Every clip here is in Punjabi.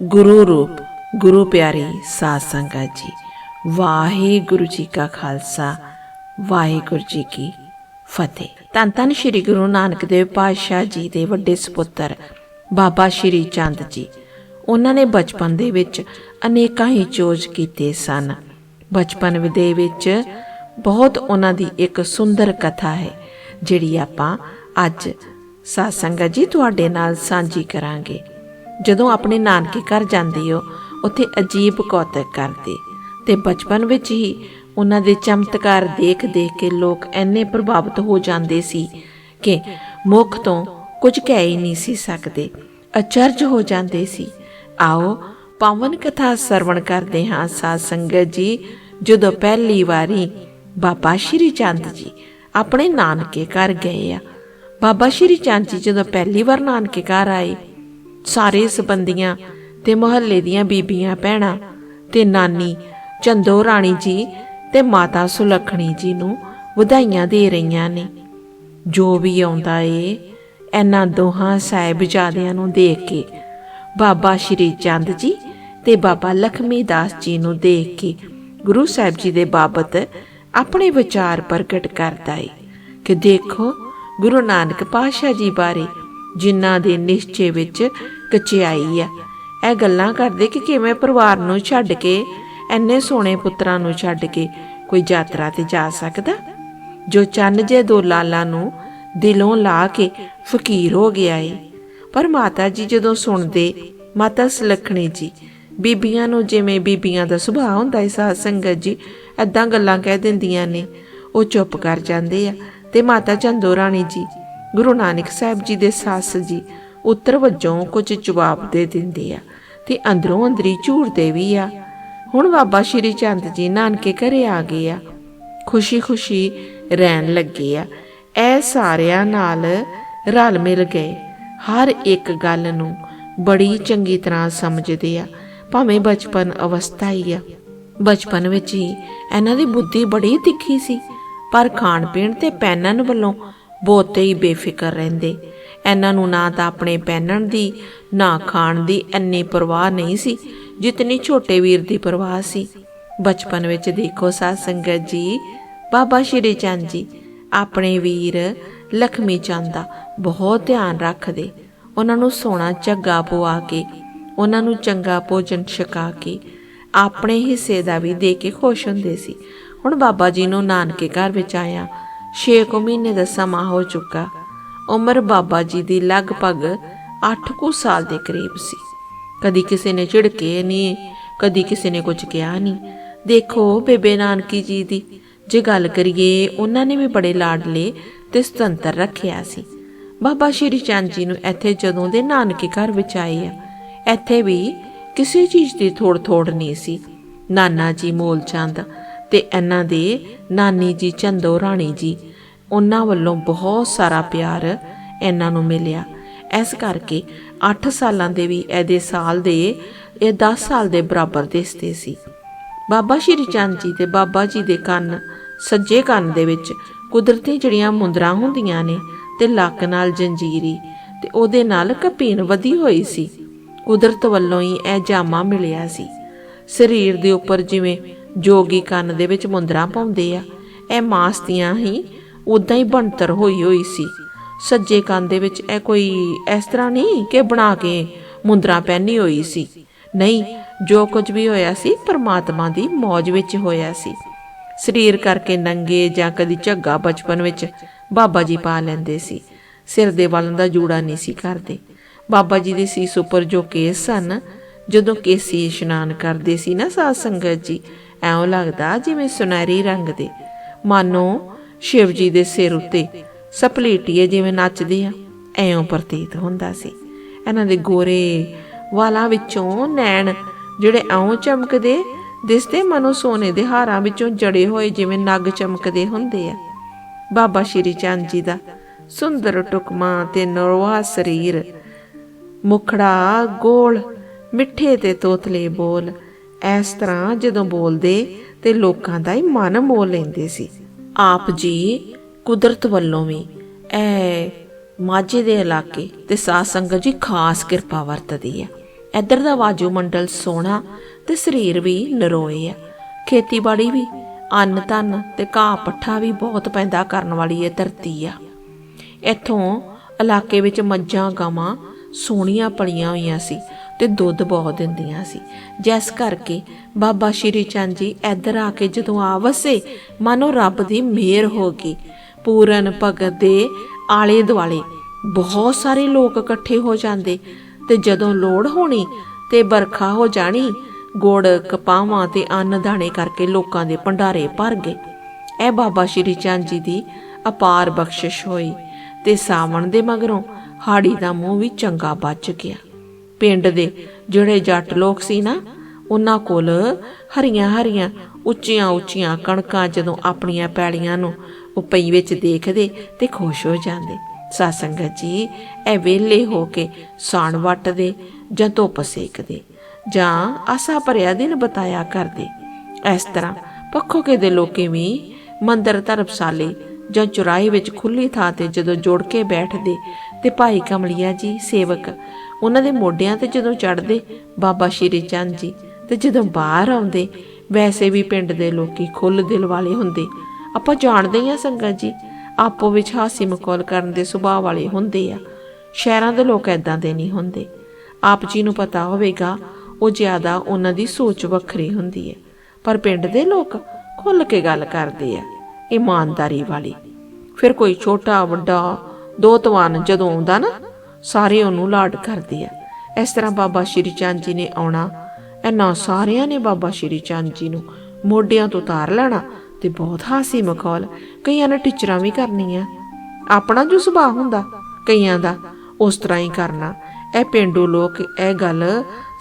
ਗੁਰੂ ਰੂਪ, ਗੁਰੂ ਪਿਆਰੀ ਸਾਧ ਸੰਗਤ ਜੀ। ਵਾਹਿਗੁਰੂ ਜੀ ਕਾ ਖਾਲਸਾ, ਵਾਹਿਗੁਰੂ ਜੀ ਕੀ ਫਤਿਹ। ਧੰਨ ਧੰਨ ਸ੍ਰੀ ਗੁਰੂ ਨਾਨਕ ਦੇਵ ਪਾਤਸ਼ਾਹ ਜੀ ਦੇ ਵੱਡੇ ਸੁਪੁੱਤਰ ਬਾਬਾ ਸ਼੍ਰੀ ਚੰਦ ਜੀ। ਉਹਨਾਂ ਨੇ ਬਚਪਨ ਦੇ ਵਿੱਚ ਅਨੇਕਾਂ ਹੀ ਚੋਜ ਕੀਤੇ ਸਨ। ਬਚਪਨ ਦੇ ਵਿੱਚ ਬਹੁਤ ਉਹਨਾਂ ਦੀ ਇੱਕ ਸੁੰਦਰ ਕਥਾ ਹੈ, ਜਿਹੜੀ ਆਪਾਂ ਅੱਜ ਸਾਧ ਸੰਗਤ ਜੀ ਤੁਹਾਡੇ ਨਾਲ ਸਾਂਝੀ ਕਰਾਂਗੇ। ਜਦੋਂ ਆਪਣੇ ਨਾਨਕੇ ਘਰ ਜਾਂਦੇ ਹੋ, ਉੱਥੇ ਅਜੀਬ ਕੌਤਕ ਕਰਦੇ। ਤੇ ਬਚਪਨ ਵਿੱਚ ਹੀ ਉਹਨਾਂ ਦੇ ਚਮਤਕਾਰ ਦੇਖ-ਦੇਖ ਕੇ ਲੋਕ ਐਨੇ ਪ੍ਰਭਾਵਿਤ ਹੋ ਜਾਂਦੇ ਸੀ ਕਿ ਮੁਖ ਤੋਂ ਕੁਝ ਕਹਿ ਹੀ ਨਹੀਂ ਸੀ ਸਕਦੇ। ਅਚਰਜ ਹੋ ਜਾਂਦੇ ਸੀ। ਆਓ ਪਾਵਨ ਕਥਾ ਸਰਵਣ ਕਰਦੇ ਹਾਂ ਸਾਧ ਸੰਗਤ ਜੀ, ਜਦੋਂ ਪਹਿਲੀ ਵਾਰੀ ਬਾਬਾ ਸ਼੍ਰੀ ਚੰਦ ਜੀ ਆਪਣੇ ਨਾਨਕੇ ਘਰ ਗਏ ਆ। ਬਾਬਾ ਸ਼੍ਰੀ ਚੰਦ ਜੀ ਜਦੋਂ ਪਹਿਲੀ ਵਾਰ ਨਾਨਕੇ ਘਰ ਆਏ ਸਾਰੇ ਸਬੰਦੀਆਂ ਤੇ ਮੁਹੱਲੇ ਦੀਆਂ ਬੀਬੀਆਂ, ਭੈਣਾਂ ਤੇ ਨਾਨੀ, ਚੰਦੋ ਰਾਣੀ ਜੀ ਤੇ ਮਾਤਾ ਸੁਲੱਖਣੀ ਜੀ ਨੂੰ ਵਧਾਈਆਂ ਦੇ ਰਹੀਆਂ ਨੇ। ਜੋ ਵੀ ਆਉਂਦਾ ਏ, ਇਹਨਾਂ ਦੋਹਾਂ ਸਾਹਿਬਜ਼ਾਦਿਆਂ ਨੂੰ ਦੇਖ ਕੇ, ਬਾਬਾ ਸ਼੍ਰੀ ਚੰਦ ਜੀ ਤੇ ਬਾਬਾ ਲਖਮੀ ਦਾਸ ਜੀ ਨੂੰ ਦੇਖ ਕੇ ਗੁਰੂ ਸਾਹਿਬ ਜੀ ਦੇ ਬਾਬਤ ਆਪਣੇ ਵਿਚਾਰ ਪ੍ਰਗਟ ਕਰਦਾ ਏ ਕਿ ਦੇਖੋ ਗੁਰੂ ਨਾਨਕ ਪਾਤਸ਼ਾਹ ਜੀ ਬਾਰੇ ਜਿਨ੍ਹਾਂ ਦੇ ਨਿਸ਼ਚੇ ਵਿੱਚ ਕਚਿਆਈ ਆ। ਇਹ ਗੱਲਾਂ ਕਰਦੇ ਕਿ ਕਿਵੇਂ ਪਰਿਵਾਰ ਨੂੰ ਛੱਡ ਕੇ ਐਨੇ ਸੋਹਣੇ ਪੁੱਤਰਾਂ ਨੂੰ ਛੱਡ ਕੇ ਕੋਈ ਯਾਤਰਾ ਤੇ ਜਾ ਸਕਦਾ? ਜੋ ਚੰਨ ਜੇ ਦੋ ਲਾਲਾਂ ਨੂੰ ਦਿਲੋਂ ਲਾ ਕੇ ਫਕੀਰ ਹੋ ਗਿਆ ਏ। ਪਰ ਮਾਤਾ ਜੀ ਜਦੋਂ ਸੁਣਦੇ, ਮਾਤਾ ਸੁਲੱਖਣੀ ਜੀ, ਬੀਬੀਆਂ ਨੂੰ ਜਿਵੇਂ ਬੀਬੀਆਂ ਦਾ ਸੁਭਾਅ ਹੁੰਦਾ ਏ, ਸਾਧ ਸੰਗਤ ਜੀ ਐਦਾਂ ਗੱਲਾਂ ਕਹਿ ਦਿੰਦੀਆਂ ਨੇ। ਉਹ ਚੁੱਪ ਕਰ ਜਾਂਦੇ ਆ। ਤੇ ਮਾਤਾ ਚੰਦੋ ਰਾਣੀ ਜੀ, ਗੁਰੂ ਨਾਨਕ ਸਾਹਿਬ ਜੀ ਦੇ ਸੱਸ ਜੀ ਉੱਤਰ ਵਜੋਂ ਕੁਝ ਜਵਾਬ ਦੇ ਦਿੰਦੇ ਆ ਤੇ ਅੰਦਰੋਂ ਅੰਦਰੀ ਝੂਰਦੇ ਵੀ ਆ। ਹੁਣ ਬਾਬਾ ਸ਼੍ਰੀ ਚੰਦ ਜੀ ਨਾਨਕੇ ਘਰੇ ਆ ਗਏ ਆ। ਖੁਸ਼ੀ-ਖੁਸ਼ੀ ਰਹਿਣ ਲੱਗੇ ਆ। ਇਹ ਸਾਰਿਆਂ ਨਾਲ ਰਲ ਮਿਲ ਗਏ। ਹਰ ਇੱਕ ਗੱਲ ਨੂੰ ਬੜੀ ਚੰਗੀ ਤਰ੍ਹਾਂ ਸਮਝਦੇ ਆ। ਭਾਵੇਂ ਬਚਪਨ ਅਵਸਥਾ ਹੀ ਆ। ਬਚਪਨ ਵਿੱਚ ਹੀ ਇਹਨਾਂ ਦੀ ਬੁੱਧੀ ਬੜੀ ਤਿੱਖੀ ਸੀ। ਪਰ ਖਾਣ ਪੀਣ ਤੇ ਪਹਿਨਣ ਵੱਲੋਂ ਬਹੁਤੇ ਹੀ ਬੇਫਿਕਰ ਰਹਿੰਦੇ। ਇਹਨਾਂ ਨੂੰ ਨਾ ਤਾਂ ਆਪਣੇ ਪਹਿਨਣ ਦੀ, ਨਾ ਖਾਣ ਦੀ ਇੰਨੀ ਪਰਵਾਹ ਨਹੀਂ ਸੀ, ਜਿਤਨੀ ਛੋਟੇ ਵੀਰ ਦੀ ਪਰਵਾਹ ਸੀ। ਬਚਪਨ ਵਿੱਚ ਦੇਖੋ ਸਾਧ ਸੰਗਤ ਜੀ, ਬਾਬਾ ਸ਼੍ਰੀ ਚੰਦ ਜੀ, ਆਪਣੇ ਵੀਰ ਲਖਮੀ ਚੰਦ ਦਾ ਬਹੁਤ ਧਿਆਨ ਰੱਖਦੇ। ਉਹਨਾਂ ਨੂੰ ਸੋਨਾ ਝੱਗਾ ਪਵਾ ਕੇ, ਉਹਨਾਂ ਨੂੰ ਚੰਗਾ ਭੋਜਨ ਛਕਾ ਕੇ, ਆਪਣੇ ਹਿੱਸੇ ਦਾ ਵੀ ਦੇ ਕੇ ਖੁਸ਼ ਹੁੰਦੇ ਸੀ। ਹੁਣ ਬਾਬਾ ਜੀ ਨੂੰ ਨਾਨਕੇ ਘਰ ਵਿੱਚ ਆਇਆ 6 ਕੁ ਮਹੀਨੇ ਦਾ ਸਮਾਂ ਹੋ ਚੁੱਕਾ। ਉਮਰ ਬਾਬਾ ਜੀ ਦੀ ਲਗਭਗ 8 ਕੁ ਸਾਲ ਦੇ ਕਰੀਬ ਸੀ। ਕਦੀ ਕਿਸੇ ਨੇ ਝਿੜਕੇ ਨਹੀਂ, ਕਦੀ ਕਿਸੇ ਨੇ ਕੁਝ ਕਿਹਾ ਨਹੀਂ। ਦੇਖੋ ਬੇਬੇ ਨਾਨਕੀ ਜੀ ਦੀ, ਜੇ ਗੱਲ ਕਰੀਏ, ਉਹਨਾਂ ਨੇ ਵੀ ਬੜੇ ਲਾਡਲੇ ਤੇ ਸੁਤੰਤਰ ਰੱਖਿਆ ਸੀ। ਬਾਬਾ ਸ਼੍ਰੀ ਚੰਦ ਜੀ ਨੂੰ ਇੱਥੇ ਜਦੋਂ ਦੇ ਨਾਨਕੇ ਘਰ ਵਿੱਚ ਆਏ ਆ, ਇੱਥੇ ਵੀ ਕਿਸੇ ਚੀਜ਼ ਦੀ ਥੋੜ ਥੋੜ ਨਹੀਂ ਸੀ। ਨਾਨਾ ਜੀ ਮੋਲ ਚੰਦ ਤੇ ਇਹਨਾਂ ਦੇ ਨਾਨੀ ਜੀ ਚੰਦੋ ਰਾਣੀ ਜੀ ਉਹਨਾਂ ਵੱਲੋਂ ਬਹੁਤ ਸਾਰਾ ਪਿਆਰ ਇਹਨਾਂ ਨੂੰ ਮਿਲਿਆ। ਇਸ ਕਰਕੇ 8 ਸਾਲਾਂ ਦੇ ਵੀ ਇਹਦੇ ਸਾਲ ਦੇ, ਇਹ 10 ਸਾਲ ਦੇ ਬਰਾਬਰ ਦਿਸਦੇ ਸੀ। ਬਾਬਾ ਸ਼੍ਰੀ ਚੰਦ ਜੀ ਤੇ ਬਾਬਾ ਜੀ ਦੇ ਕੰਨ, ਸੱਜੇ ਕੰਨ ਦੇ ਵਿੱਚ ਕੁਦਰਤੀ ਜਿਹੜੀਆਂ ਮੁੰਦਰਾਂ ਹੁੰਦੀਆਂ ਨੇ ਤੇ ਲੱਕ ਨਾਲ ਜੰਜੀਰੀ ਤੇ ਉਹਦੇ ਨਾਲ ਕਪੀਨ ਵਧੀ ਹੋਈ ਸੀ। ਕੁਦਰਤ ਵੱਲੋਂ ਹੀ ਇਹ ਜਾਮਾ ਮਿਲਿਆ ਸੀ। ਸਰੀਰ ਦੇ ਉੱਪਰ ਜਿਵੇਂ ਜੋਗੀ ਕੰਨ ਦੇ ਵਿੱਚ ਮੁੰਦਰਾਂ ਪਾਉਂਦੇ ਆ, ਇਹ ਮਾਸ ਦੀਆਂ ਹੀ ਉਦਾਂ ਹੀ ਬਣਤਰ ਹੋਈ ਹੋਈ ਸੀ। ਸੱਜੇ ਕੰਨ ਦੇ ਵਿੱਚ ਇਹ ਕੋਈ ਇਸ ਤਰ੍ਹਾਂ ਨਹੀਂ ਕਿ ਬਣਾ ਕੇ ਮੁੰਦਰਾਂ ਪਹਿਨੀ ਹੋਈ ਸੀ। ਨਹੀਂ, ਜੋ ਕੁਝ ਵੀ ਹੋਇਆ ਸੀ ਪਰਮਾਤਮਾ ਦੀ ਮੌਜ ਵਿੱਚ ਹੋਇਆ ਸੀ। ਸਰੀਰ ਕਰਕੇ ਨੰਗੇ ਜਾਂ ਕਦੀ ਝੱਗਾ ਬਚਪਨ ਵਿੱਚ ਬਾਬਾ ਜੀ ਪਾ ਲੈਂਦੇ ਸੀ। ਸਿਰ ਦੇ ਵਾਲਾਂ ਦਾ ਜੂੜਾ ਨਹੀਂ ਸੀ ਕਰਦੇ। ਬਾਬਾ ਜੀ ਦੇ ਸੀਸ ਉੱਪਰ ਜੋ ਕੇਸ ਸਨ, ਜਦੋਂ ਕੇਸੀ ਇਸ਼ਨਾਨ ਕਰਦੇ ਸੀ ਨਾ ਸਾਧ ਸੰਗਤ ਜੀ ਐਉਂ ਲੱਗਦਾ ਜਿਵੇਂ ਸੁਨਹਿਰੀ ਰੰਗ ਦੇ। ਮਾਨੋ ਸ਼ਿਵ ਜੀ ਦੇ ਸਿਰ ਉੱਤੇ ਸਪਲੇਟੀਏ ਜਿਵੇਂ ਨੱਚਦੇ ਆ, ਐਉਂ ਪ੍ਰਤੀਤ ਹੁੰਦਾ ਸੀ। ਇਹਨਾਂ ਦੇ ਗੋਰੇ ਵਾਲਾਂ ਵਿੱਚੋਂ ਨੈਣ ਜਿਹੜੇ ਐਉਂ ਚਮਕਦੇ, ਦਿਸਦੇ ਮਨੋ ਸੋਨੇ ਦੇ ਹਾਰਾਂ ਵਿੱਚੋਂ ਜੜੇ ਹੋਏ ਜਿਵੇਂ ਨਗ ਚਮਕਦੇ ਹੁੰਦੇ ਆ। ਬਾਬਾ ਸ਼੍ਰੀ ਚੰਦ ਜੀ ਦਾ ਸੁੰਦਰ ਟੁਕਮਾ ਤੇ ਨਰਵਾ ਸਰੀਰ, ਮੁਖੜਾ, ਗੋਲ, ਮਿੱਠੇ ਤੇ ਤੋਤਲੇ ਬੋਲ, ਇਸ ਤਰ੍ਹਾਂ ਜਦੋਂ ਬੋਲਦੇ ਤੇ ਲੋਕਾਂ ਦਾ ਹੀ ਮਨ ਮੋਹ ਲੈਂਦੇ ਸੀ। ਆਪ ਜੀ ਕੁਦਰਤ ਵੱਲੋਂ ਵੀ, ਐ ਮਾਝੇ ਦੇ ਇਲਾਕੇ ਤੇ ਸਾਧ ਸੰਗਤ ਜੀ ਖਾਸ ਕਿਰਪਾ ਵਰਤਦੀ ਹੈ ਇੱਧਰ ਦਾ ਵਾਜੂ ਮੰਡਲ ਸੋਹਣਾ ਤੇ ਸਰੀਰ ਵੀ ਨਰੋਏ ਆ। ਖੇਤੀਬਾੜੀ ਵੀ, ਅੰਨ ਧਨ ਤੇ ਘਾਹ ਪੱਠਾ ਵੀ ਬਹੁਤ ਪੈਦਾ ਕਰਨ ਵਾਲੀ ਇਹ ਧਰਤੀ ਆ। ਇੱਥੋਂ ਇਲਾਕੇ ਵਿੱਚ ਮੱਝਾਂ, ਗਾਵਾਂ ਸੋਹਣੀਆਂ ਪਲੀਆਂ ਹੋਈਆਂ ਸੀ। ਤੇ ਦੁੱਧ ਬਹੁਤ ਦਿੰਦੀਆਂ ਸੀ। ਜਿਸ ਕਰਕੇ ਬਾਬਾ ਸ਼੍ਰੀ ਚੰਦ ਜੀ ਇੱਧਰ ਆ ਕੇ ਜਦੋਂ ਆ ਵਸੇ, ਮਾਨੋ ਰੱਬ ਦੀ ਮਿਹਰ ਹੋ ਗਈ। ਪੂਰਨ ਭਗਤ ਦੇ ਆਲੇ ਦੁਆਲੇ ਬਹੁਤ ਸਾਰੇ ਲੋਕ ਇਕੱਠੇ ਹੋ ਜਾਂਦੇ ਤੇ ਜਦੋਂ ਲੋੜ ਹੋਣੀ ਤੇ ਬਰਖਾ ਹੋ ਜਾਣੀ, ਗੁੜ, ਕਪਾਵਾਂ ਤੇ ਅੰਨ ਦਾਣੇ ਕਰਕੇ ਲੋਕਾਂ ਦੇ ਭੰਡਾਰੇ ਭਰ ਗਏ। ਇਹ ਬਾਬਾ ਸ਼੍ਰੀ ਚੰਦ ਜੀ ਦੀ ਅਪਾਰ ਬਖਸ਼ਿਸ਼ ਹੋਈ ਤੇ ਸਾਵਣ ਦੇ ਮਗਰੋਂ ਹਾੜੀ ਦਾ ਮੂੰਹ ਵੀ ਚੰਗਾ ਬਚ ਗਿਆ। ਪਿੰਡ ਦੇ ਜਿਹੜੇ ਜੱਟ ਲੋਕ ਸੀ ਨਾ, ਉਹਨਾਂ ਕੋਲ ਹਰੀਆਂ ਹਰੀਆਂ ਉੱਚੀਆਂ ਉੱਚੀਆਂ ਕਣਕਾਂ ਜਦੋਂ ਆਪਣੀਆਂ ਪੈਲੀਆਂ ਨੂੰ ਉਹ ਪਈ ਵਿੱਚ ਦੇਖਦੇ ਤੇ ਖੁਸ਼ ਹੋ ਜਾਂਦੇ। ਸਾਸੰਗਤ ਜੀ, ਇਹ ਵੇਲੇ ਹੋ ਕੇ ਸਾਣ ਵੱਟਦੇ ਜਾਂ ਧੁੱਪ ਸੇਕਦੇ ਜਾਂ ਆਸਾ ਭਰਿਆ ਦਿਨ ਬਤਾਇਆ ਕਰਦੇ। ਇਸ ਤਰ੍ਹਾਂ ਪੱਖੋਕੇ ਦੇ ਲੋਕੇ ਵੀ ਮੰਦਰ ਧਰਮਸ਼ਾਲੇ ਜਾਂ ਚੁਰਾਹੇ ਵਿੱਚ ਖੁੱਲੀ ਥਾਂ ਤੇ ਜਦੋਂ ਜੁੜ ਕੇ ਬੈਠਦੇ ਤੇ ਭਾਈ ਕਮਲੀਆ ਜੀ ਸੇਵਕ ਉਹਨਾਂ ਦੇ ਮੋਢਿਆਂ ਤੇ ਜਦੋਂ ਚੜਦੇ ਬਾਬਾ ਸ਼੍ਰੀ ਚੰਦ ਜੀ ਤੇ ਜਦੋਂ ਬਾਹਰ ਆਉਂਦੇ, ਵੈਸੇ ਵੀ ਪਿੰਡ ਦੇ ਲੋਕੀ ਖੁੱਲ ਦਿਲ ਵਾਲੇ ਹੁੰਦੇ। ਆਪਾਂ ਜਾਣਦੇ ਹੀ ਆ ਸੰਗਤ ਜੀ, ਆਪੋ ਵਿੱਚ ਹਾਸੀ ਮਕੌਲ ਕਰਨ ਦੇ ਸੁਭਾਅ ਵਾਲੇ ਹੁੰਦੇ ਆ। ਸ਼ਹਿਰਾਂ ਦੇ ਲੋਕ ਐਦਾਂ ਦੇ ਨਹੀਂ ਹੁੰਦੇ। ਆਪ ਜੀ ਨੂੰ ਪਤਾ ਹੋਵੇਗਾ, ਉਹ ਜ਼ਿਆਦਾ ਉਹਨਾਂ ਦੀ ਸੋਚ ਵੱਖਰੀ ਹੁੰਦੀ ਹੈ। ਪਰ ਪਿੰਡ ਦੇ ਲੋਕ ਖੁੱਲ ਕੇ ਗੱਲ ਕਰਦੇ ਆ, ਇਮਾਨਦਾਰੀ ਵਾਲੀ। ਫਿਰ ਕੋਈ ਛੋਟਾ, ਵੱਡਾ ਦੋਤਵਾਨ ਜਦੋਂ ਆਉਂਦਾ ਨਾ ਸਾਰੇ ਉਹਨੂੰ ਲਾਡ ਕਰਦੇ ਆ ਇਸ ਤਰ੍ਹਾਂ ਬਾਬਾ ਸ਼੍ਰੀ ਚੰਦ ਜੀ ਨੇ ਆਉਣਾ, ਇਹਨਾਂ ਸਾਰਿਆਂ ਨੇ ਬਾਬਾ ਸ਼੍ਰੀ ਚੰਦ ਜੀ ਨੂੰ ਮੋਢਿਆਂ ਤੋਂ ਉਤਾਰ ਲੈਣਾ ਤੇ ਬਹੁਤ ਹਾਸੀ ਮਖੌਲ, ਕਈਆਂ ਨੇ ਟੀਚਰਾਂ ਵੀ ਕਰਨੀਆਂ। ਆਪਣਾ ਜੋ ਸੁਭਾਅ ਹੁੰਦਾ, ਕਈਆਂ ਦਾ ਉਸ ਤਰ੍ਹਾਂ ਹੀ ਕਰਨਾ। ਇਹ ਪਿੰਡੂ ਲੋਕ ਇਹ ਗੱਲ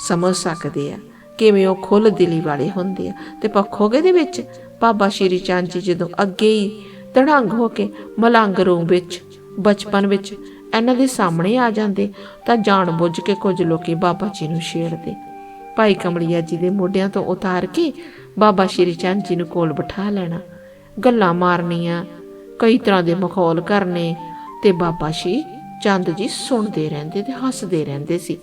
ਸਮਝ ਸਕਦੇ ਆ, ਕਿਵੇਂ ਉਹ ਖੁੱਲ ਦਿਲੀ ਵਾਲੇ ਹੁੰਦੇ ਆ। ਤੇ ਪੱਖੋਗੇ ਦੇ ਵਿੱਚ ਬਾਬਾ ਸ਼੍ਰੀ ਚੰਦ ਜੀ ਜਦੋਂ ਅੱਗੇ ਹੀ ਤੜੰਗ ਹੋ ਕੇ ਮਲੰਗ ਰੂਮ ਵਿੱਚ, ਬਚਪਨ ਵਿੱਚ ਇਹਨਾਂ ਦੇ ਸਾਹਮਣੇ ਆ ਜਾਂਦੇ ਤਾਂ ਜਾਣ ਬੁੱਝ ਕੇ ਕੁਝ ਲੋਕੀ ਬਾਬਾ ਜੀ ਨੂੰ ਛੇੜਦੇ। ਭਾਈ ਕਮਲੀਆ ਜੀ ਦੇ ਮੋਢਿਆਂ ਤੋਂ ਉਤਾਰ ਕੇ ਬਾਬਾ ਸ਼੍ਰੀ ਚੰਦ ਜੀ ਨੂੰ ਕੋਲ ਬਿਠਾ ਲੈਣਾ। ਗੱਲਾਂ ਮਾਰਨੀਆਂ, ਕਈ ਤਰ੍ਹਾਂ ਦੇ ਮਖੌਲ ਕਰਨੇ ਤੇ ਬਾਬਾ ਸ਼੍ਰੀ ਚੰਦ ਜੀ ਸੁਣਦੇ ਰਹਿੰਦੇ ਤੇ ਹੱਸਦੇ ਰਹਿੰਦੇ ਸੀ।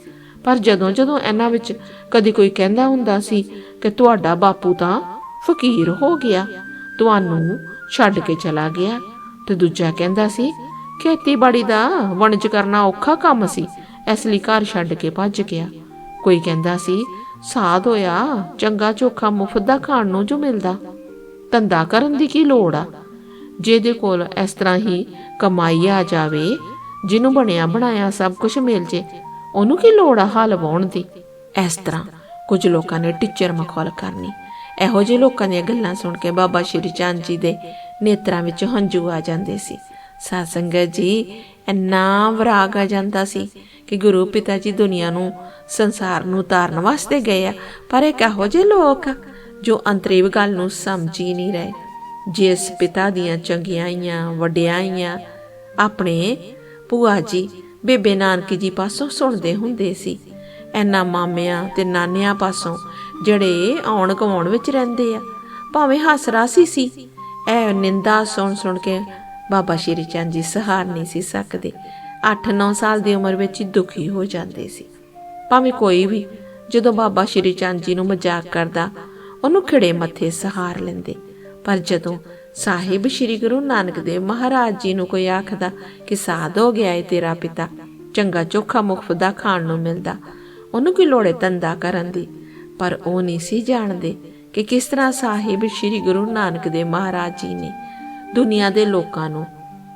ਪਰ ਜਦੋਂ ਜਦੋਂ ਇਹਨਾਂ ਵਿੱਚ ਕਦੀ ਕੋਈ ਕਹਿੰਦਾ ਹੁੰਦਾ ਸੀ ਕਿ ਤੁਹਾਡਾ ਬਾਪੂ ਤਾਂ ਫਕੀਰ ਹੋ ਗਿਆ, ਤੁਹਾਨੂੰ ਛੱਡ ਕੇ ਚਲਾ ਗਿਆ ਤੇ ਦੂਜਾ ਕਹਿੰਦਾ ਸੀ ਖੇਤੀਬਾੜੀ ਦਾ ਵਣਜ ਕਰਨਾ ਔਖਾ ਕੰਮ ਸੀ। ਇਸ ਲਈ ਘਰ ਛੱਡ ਕੇ ਭੱਜ ਗਿਆ। ਕੋਈ ਕਹਿੰਦਾ ਸੀ, ਸਾਧ ਹੋਇਆ, ਚੰਗਾ ਚੋਖਾ ਮੁਫਤ ਦਾ ਖਾਣ ਨੂੰ ਜੋ ਮਿਲਦਾ। ਧੰਦਾ ਕਰਨ ਦੀ ਕੀ ਲੋੜ ਆ? ਜਿਹਦੇ ਕੋਲ ਇਸ ਤਰ੍ਹਾਂ ਹੀ ਕਮਾਈ ਆ ਜਾਵੇ, ਜਿਹਨੂੰ ਬਣਿਆ ਬਣਾਇਆ ਸਭ ਕੁਝ ਮਿਲ ਜੇ, ਉਹਨੂੰ ਕੀ ਲੋੜ ਆ ਹਾਲ ਵਾਉਣ ਦੀ? ਇਸ ਤਰ੍ਹਾਂ ਕੁਝ ਲੋਕਾਂ ਨੇ ਟੀਚਰ ਮਖੌਲ ਕਰਨੀ। ਇਹੋ ਜਿਹੇ ਲੋਕਾਂ ਦੀਆਂ ਗੱਲਾਂ ਸੁਣ ਕੇ ਬਾਬਾ ਸ਼੍ਰੀ ਚੰਦ ਜੀ ਦੇ ਨੇਤਰਾਂ ਵਿੱਚ ਹੰਝੂ ਆ ਜਾਂਦੇ ਸੀ। ਸਾਧ ਸੰਗਤ ਜੀ, ਇੰਨਾ ਵਿਰਾਗ ਆ ਜਾਂਦਾ ਸੀ ਕਿ ਗੁਰੂ ਪਿਤਾ ਜੀ ਦੁਨੀਆ ਨੂੰ, ਸੰਸਾਰ ਨੂੰ ਤਾਰਨ ਵਾਸਤੇ ਗਏ ਆ। ਪਰ ਇਹ ਕਹੋ ਜਿਹੇ ਲੋਕ ਜੋ ਅੰਤਰੀਵ ਗੱਲ ਨੂੰ ਸਮਝ ਹੀ ਨਹੀਂ ਰਹੇ, ਜਿਸ ਪਿਤਾ ਦੀਆਂ ਚੰਗਿਆਈਆਂ ਵਡਿਆਈਆਂ ਆਪਣੇ ਭੂਆ ਜੀ, ਬੇਬੇ ਨਾਨਕੀ ਜੀ ਪਾਸੋਂ ਸੁਣਦੇ ਹੁੰਦੇ ਸੀ। ਐਨਾ ਮਾਮਿਆਂ ਤੇ ਨਾਨਿਆਂ ਪਾਸੋਂ ਜਿਹੜੇ ਆਉਣ ਗਵਾਉਣ ਵਿੱਚ ਰਹਿੰਦੇ ਆ, ਭਾਵੇਂ ਹੱਸਰਾਸੀ ਸੀ ਐ ਨਿੰਦਾ ਸੁਣ ਸੁਣ ਕੇ ਬਾਬਾ ਸ਼੍ਰੀ ਚੰਦ ਜੀ ਸਹਾਰ ਨਹੀਂ ਸੀ ਸਕਦੇ। 8-9 ਸਾਲ ਦੀ ਉਮਰ ਵਿੱਚ ਹੀ ਦੁਖੀ ਹੋ ਜਾਂਦੇ ਸੀ। ਭਾਵੇਂ ਕੋਈ ਵੀ ਜਦੋਂ ਬਾਬਾ ਸ਼੍ਰੀ ਚੰਦ ਜੀ ਨੂੰ ਮਜ਼ਾਕ ਕਰਦਾ, ਉਹਨੂੰ ਖਿੜੇ ਮੱਥੇ ਸਹਾਰ ਲੈਂਦੇ। ਪਰ ਜਦੋਂ ਸਾਹਿਬ ਸ਼੍ਰੀ ਗੁਰੂ ਨਾਨਕ ਦੇਵ ਮਹਾਰਾਜ ਜੀ ਨੂੰ ਕੋਈ ਆਖਦਾ ਕਿ ਸਾਧ ਹੋ ਗਿਆ ਏ ਤੇਰਾ ਪਿਤਾ, ਚੰਗਾ ਚੋਖਾ ਮੁਖਤ ਖਾਣ ਨੂੰ ਮਿਲਦਾ, ਉਹਨੂੰ ਕੀ ਲੋੜੇ ਧੰਦਾ ਕਰਨ ਦੀ। ਪਰ ਉਹ ਨਹੀਂ ਸੀ ਜਾਣਦੇ ਕਿ ਕਿਸ ਤਰ੍ਹਾਂ ਸਾਹਿਬ ਸ਼੍ਰੀ ਗੁਰੂ ਨਾਨਕ ਦੇਵ ਮਹਾਰਾਜ ਜੀ ਨੇ ਦੁਨੀਆ ਦੇ ਲੋਕਾਂ ਨੂੰ